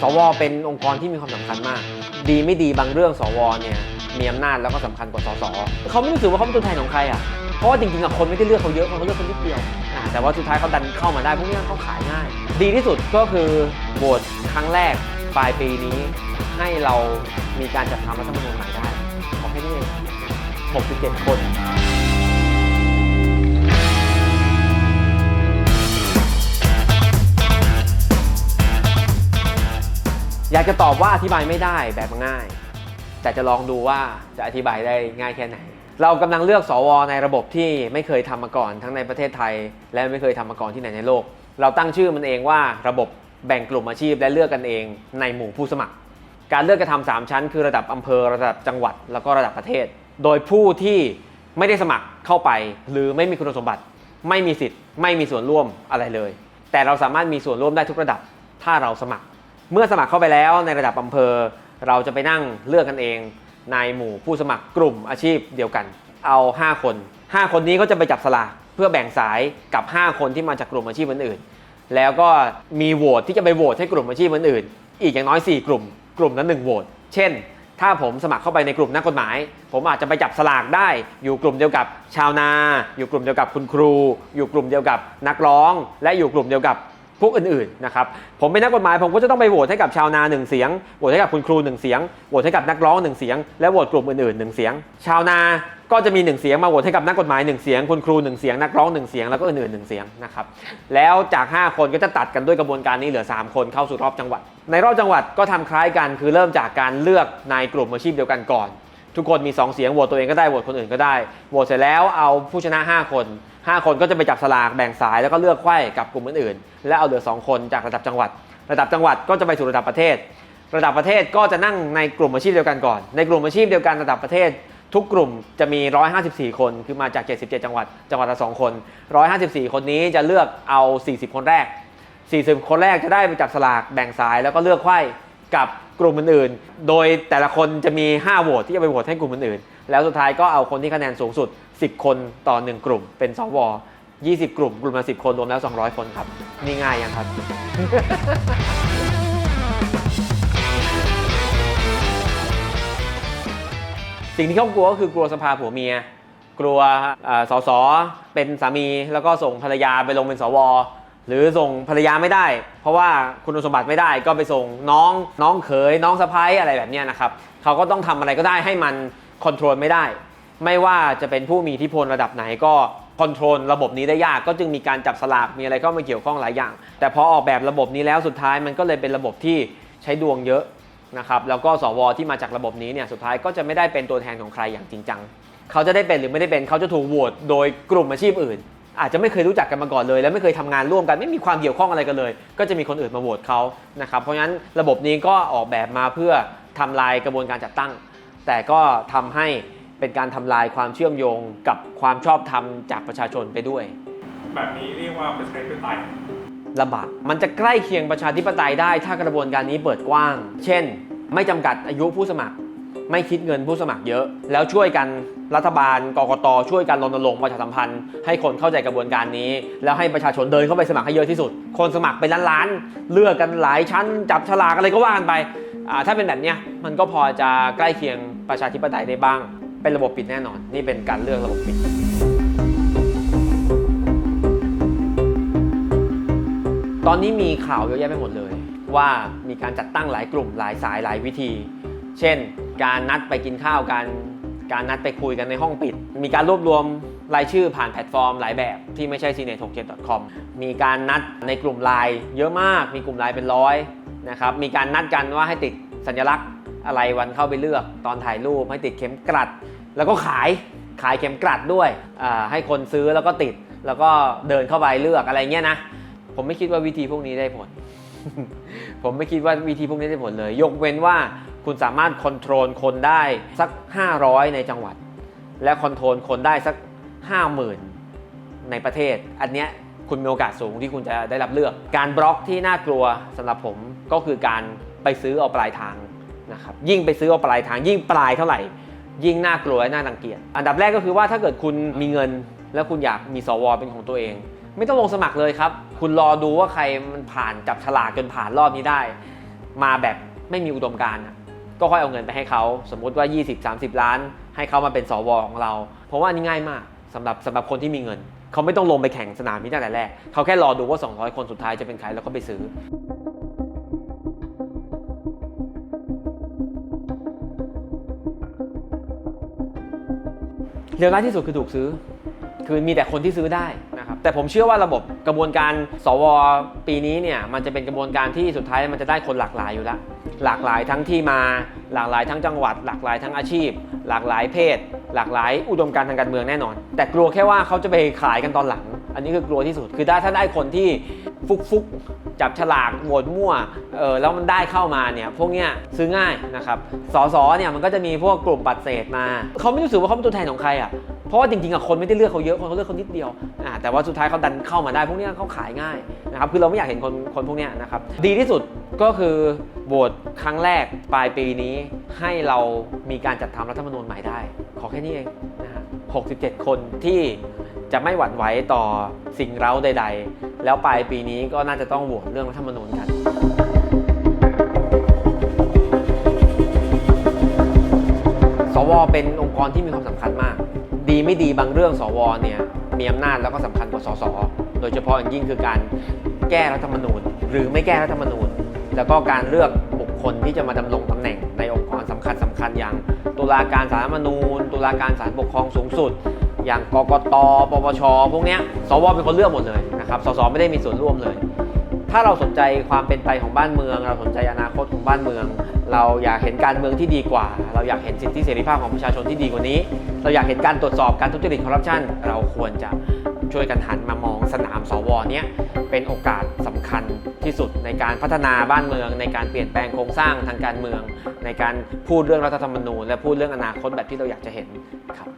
สวเป็นองค์กรที่มีความสำคัญมาก ดีไม่ดีบางเรื่องสวเนี่ยมีอำนาจแล้วก็สำคัญกว่าสสเขาไม่รู้สึกว่าเขาเป็นตัวแทนของใครอะเพราะว่าจริงๆอะคนไม่ได้เลือกเขาเยอะเขาเลือกคนนิดเดียวแต่ว่าสุดท้ายเขาดันเข้ามาได้พวกนี้เขาขายง่าย ดีที่สุดก็คือโหวตครั้งแรกปลายปีนี้ ให้เรามีการจัดทำรัฐธรรมนูญใหม่ได้ขอแค่นี้เอง67 คนากจะตอบว่าอธิบายไม่ได้แบบง่าย แต่จะลองดูว่าจะอธิบายได้ง่ายแค่ไหน เรากำลังเลือกสวในระบบที่ไม่เคยทำมาก่อน ทั้งในประเทศไทย และไม่เคยทำมาก่อนที่ไหนในโลก เราตั้งชื่อมันเองว่าระบบแบ่งกลุ่มอาชีพและเลือกกันเองในหมู่ผู้สมัคร การเลือกกระทำสามชั้น คือระดับอำเภอระดับจังหวัด แล้วก็ระดับประเทศ โดยผู้ที่ไม่ได้สมัครเข้าไป หรือไม่มีคุณสมบัติ ไม่มีสิทธิ์ ไม่มีส่วนร่วมอะไรเลย แต่เราสามารถมีส่วนร่วมได้ทุกระดับ ถ้าเราสมัคร เมื่อสมัครเข้าไปแล้วในระดับอำเภอ เราจะไปนั่งเลือกกันเอง ในหมู่ผู้สมัครกลุ่มอาชีพเดียวกัน เอา 5 คน 5 คนนี้ก็จะไปจับสลากเพื่อแบ่งสายกับ 5 คนที่มาจากกลุ่มอาชีพอื่นๆ แล้วก็มีโหวตที่จะไปโหวตให้กลุ่มอาชีพอื่นๆ อีกอย่างน้อย 4 กลุ่ม กลุ่มละ1โหวต เช่น ถ้าผมสมัครเข้าไปในกลุ่มนักกฎหมาย ผมอาจจะไปจับสลากได้ อยู่กลุ่มเดียวกับชาวนา อยู่กลุ่มเดียวกับคุณครู อยู่กลุ่มเดียวกับนักร้อง และอยู่กลุ่มเดียวกับ พวกอื่นๆนะครับผมเป็นนักกฎหมายผมก็จะต้องไปโหวตให้กับชาวนาหนึ่งเสียงโหวตให้กับคุณครูหนึ่งเสียงโหวตให้กับนักร้องหนึ่งเสียง และโหวตกลุ่มอื่นๆหนึ่งเสียง ชาวนาก็จะมีหนึ่งเสียงมาโหวตให้กับนักกฎหมายหนึ่งเสียง คุณครูหนึ่งเสียง นักร้องหนึ่งเสียงแล้วก็อื่นๆหนึ่งเสียงนะครับแล้วจาก 5 คนก็จะตัดกันด้วยกระบวนการนี้เหลือ 3 คนเข้าสู่รอบจังหวัด ในรอบจังหวัดก็ทำคล้ายกันคือเริ่มจากการเลือกนายกลุ่มอาชีพเดียวกันก่อน ทุกคนมี 2 เสียงโหวตตัวเองก็ได้โหวตคนอื่นก็ได้โหวตเสร็จแล้วเอาผู้ชนะ 5 คน 5 คนก็จะไปจับสลากแบ่งสายแล้วก็เลือกไข้กับกลุ่มอื่นๆ และเอาเหลือ 2 คนจากระดับจังหวัด ระดับจังหวัดก็จะไปสู่ระดับประเทศ ระดับประเทศก็จะนั่งในกลุ่มอาชีพเดียวกันก่อน ในกลุ่มอาชีพเดียวกันระดับประเทศ ทุกกลุ่มจะมี 154 คน คือมาจาก 77 จังหวัด จังหวัดละ 2 คน 154 คนนี้จะเลือกเอา 40 คนแรก 40 คนแรกจะได้ไปจับสลากแบ่งสายแล้วก็เลือกไข้กับกลุ่มอื่นๆ โดยแต่ละคนจะมี 5 โหวตที่จะไปโหวตให้กลุ่มอื่นๆ แล้วสุดท้ายก็เอาคนที่คะแนนสูงสุด 10 คนต่อ 1 กลุ่ม เป็นสว20 กลุ่ม กลุ่มละ10 คนรวมแล้ว 200 คนครับ นี่ง่ายยังครับ สิ่งที่เขากลัวก็คือกลัวสภาผัวเมีย กลัวอ่อสสเป็นสามีแล้วก็ส่งภรรยาไปลงเป็นสวหรือส่งภรรยาไม่ได้ เพราะว่าคุณสมบัติไม่ได้ก็ไปส่งน้องน้องเขยน้องสะพ้ายอะไรแบบนี้นะครับเขาก็ต้องทำอะไรก็ได้ให้มันคอนโทรลไม่ได้ ไม่ว่าจะเป็นผู้มีอิทธิพลระดับไหนก็คอนโทรลระบบนี้ได้ยากก็จึงมีการจับสลากมีอะไรเข้ามาเกี่ยวข้องหลายอย่าง แต่พอออกแบบระบบนี้แล้วสุดท้ายมันก็เลยเป็นระบบที่ใช้ดวงเยอะนะครับแล้วก็สวที่มาจากระบบนี้เนี่ยสุดท้ายก็จะไม่ได้เป็นตัวแทนของใครอย่างจริงจังเขาจะได้เป็นหรือไม่ได้เป็นเขาจะถูกโหวตโดยกลุ่มอาชีพอื่น อาจจะไม่เคยรู้จักกันมาก่อนเลย และไม่เคยทำงานร่วมกันไม่มีความเกี่ยวข้องอะไรกันเลย ก็จะมีคนอื่นมาโหวตเขานะครับเพราะฉะนั้นระบบนี้ก็ออกแบบมาเพื่อทำลายกระบวนการจัดตั้ง แต่ก็ทำให้ เป็นการทำลายความเชื่อมโยงกับความชอบธรรมจากประชาชนไปด้วย แบบนี้เรียกว่าเป็นประชาธิปไตยลำบากมันจะใกล้เคียงประชาธิปไตยได้ถ้ากระบวนการนี้เปิดกว้าง เช่น ไม่จำกัดอายุผู้สมัคร ไม่คิดเงินผู้สมัครเยอะ แล้วช่วยกันรัฐบาลกกตช่วยกันรณรงค์ประชาสัมพันธ์ให้คนเข้าใจกระบวนการนี้ แล้วให้ประชาชนเดินเข้าไปสมัครให้เยอะที่สุด คนสมัครเป็นล้านๆเลือกกันหลายชั้น จับฉลากอะไรก็ว่ากันไปอ่าถ้าเป็นแบบเนี้ยมันก็พอจะใกล้เคียงประชาธิปไตยได้บ้าง เป็นระบบปิดแน่นอน นี่เป็นการเลือกระบบปิด ตอนนี้มีข่าวเยอะแยะไปหมดเลย ว่ามีการจัดตั้งหลายกลุ่มหลายสายหลายวิธี เช่น การนัดไปกินข้าวกันการนัดไปคุยกันในห้องปิด มีการรวบรวมรายชื่อผ่านแพลตฟอร์มหลายแบบที่ไม่ใช่ c n e t 6 7 com มีการนัดในกลุ่มไลน์เยอะมาก มีกลุ่มไลน์เป็นร้อยนะครับ มีการนัดกันว่าให้ติดสัญลักษณ์อะไรวันเข้าไปเลือก ตอนถ่ายรูปให้ติดเข็มกลัด แล้วก็ขายขายเข็มกลัดด้วยให้คนซื้อแล้วก็ติด แล้วก็เดินเข้าไปเลือกอะไรเงี้ยนะผมไม่คิดว่าวิธีพวกนี้ได้ผล ผมไม่คิดว่าวิธีพวกนี้ได้ผลเลย ยกเว้นว่าคุณสามารถคอนโทรลคนได้สัก 500 ในจังหวัด และคอนโทรลคนได้สัก 50,000 ในประเทศ อันเนี้ยคุณมีโอกาสสูงที่คุณจะได้รับเลือก การบล็อกที่น่ากลัวสำหรับผมก็คือการไปซื้อเอาปลายทางนะครับยิ่งไปซื้อเอาปลายทางยิ่งปลายเท่าไหร่ ยิ่งน่ากลัวและน่ารังเกียจอันดับแรกก็คือว่าถ้าเกิดคุณมีเงิน แล้วคุณอยากมีสวเป็นของตัวเอง ไม่ต้องลงสมัครเลยครับ คุณรอดูว่าใครมันผ่านจับฉลากจนผ่านรอบนี้ได้ มาแบบไม่มีอุดมการณ์ก็ค่อยเอาเงินไปให้เขาสมมุติว่า 20-30 ล้าน ให้เขามาเป็นสวของเรา เพราะว่านี้ง่ายมากสำหรับสำหรับคนที่มีเงิน เขาไม่ต้องลงไปแข่งสนามนี้ตั้งแต่แรก เขาแค่รอดูว่า 200 คนสุดท้ายจะเป็นใครแล้วก็ไปซื้อ เร็วร้ายที่สุดคือถูกซื้อ คือมีแต่คนที่ซื้อได้นะครับ แต่ผมเชื่อว่าระบบกระบวนการสวปีนี้เนี่ยมันจะเป็นกระบวนการที่สุดท้ายมันจะได้คนหลากหลายอยู่แล้ว หลากหลายทั้งที่มา หลากหลายทั้งจังหวัด หลากหลายทั้งอาชีพ หลากหลายเพศ หลากหลายอุดมการทางการเมืองแน่นอน แต่กลัวแค่ว่าเขาจะไปขายกันตอนหลัง อันนี้คือกลัวที่สุด คือถ้าถ้าได้คนที่ฟุกฟุก จับฉลากโหวตมั่วเออแล้วมันได้เข้ามาเนี่ยพวกเนี้ยซื้อง่ายนะครับสสเนี่ยมันก็จะมีพวกกลุ่มปัดเศษมาเขาไม่รู้สึกว่าเขาเป็นตัวแทนของใครอะเพราะว่าจริงๆอะคนไม่ได้เลือกเขาเยอะคนเขาเลือกเขานิดเดียวอ่าแต่ว่าสุดท้ายเขาดันเข้ามาได้พวกเนี้ยเขาขายง่ายนะครับคือเราไม่อยากเห็นคนคนพวกเนี้ยนะครับดีที่สุดก็คือโหวตครั้งแรกปลายปีนี้ให้เรามีการจัดทำรัฐธรรมนูญใหม่ได้ ขอแค่นี้เองนะฮะ67 คนที่ จะไม่หวั่นไหวต่อสิ่งเร้าใด ๆ แล้วปลายปีนี้ก็น่าจะต้องโหวตเรื่องรัฐธรรมนูญกันสวเป็นองค์กรที่มีความสำคัญมาก ดีไม่ดีบางเรื่องสวเนี่ยมีอำนาจแล้วก็สำคัญกว่าสส โดยเฉพาะอย่างยิ่งคือการแก้รัฐธรรมนูญ หรือไม่แก้รัฐธรรมนูญ แล้วก็การเลือกบุคคลที่จะมาดำรงตำแหน่งในองค์กรสำคัญสคัญๆอย่าง ตุลาการศารมนูญ ตุลาการศาลปกครองสูงสุด อย่างกกตปปช พวกเนี้ย สวเป็นคนเลือกหมดเลยนะครับ สสไม่ได้มีส่วนร่วมเลย ถ้าเราสนใจความเป็นไปของบ้านเมือง เราสนใจอนาคตของบ้านเมือง เราอยากเห็นการเมืองที่ดีกว่า เราอยากเห็นสิทธิเสรีภาพของประชาชนที่ดีกว่านี้ เราอยากเห็นการตรวจสอบการทุจริตคอร์รัปชัน เราควรจะช่วยกันหันมามองสนามสวเนี้ยเป็นโอกาสสำคัญที่สุดในการพัฒนาบ้านเมือง ในการเปลี่ยนแปลงโครงสร้างทางการเมือง ในการพูดเรื่องรัฐธรรมนูญ และพูดเรื่องอนาคตแบบที่เราอยากจะเห็นครับ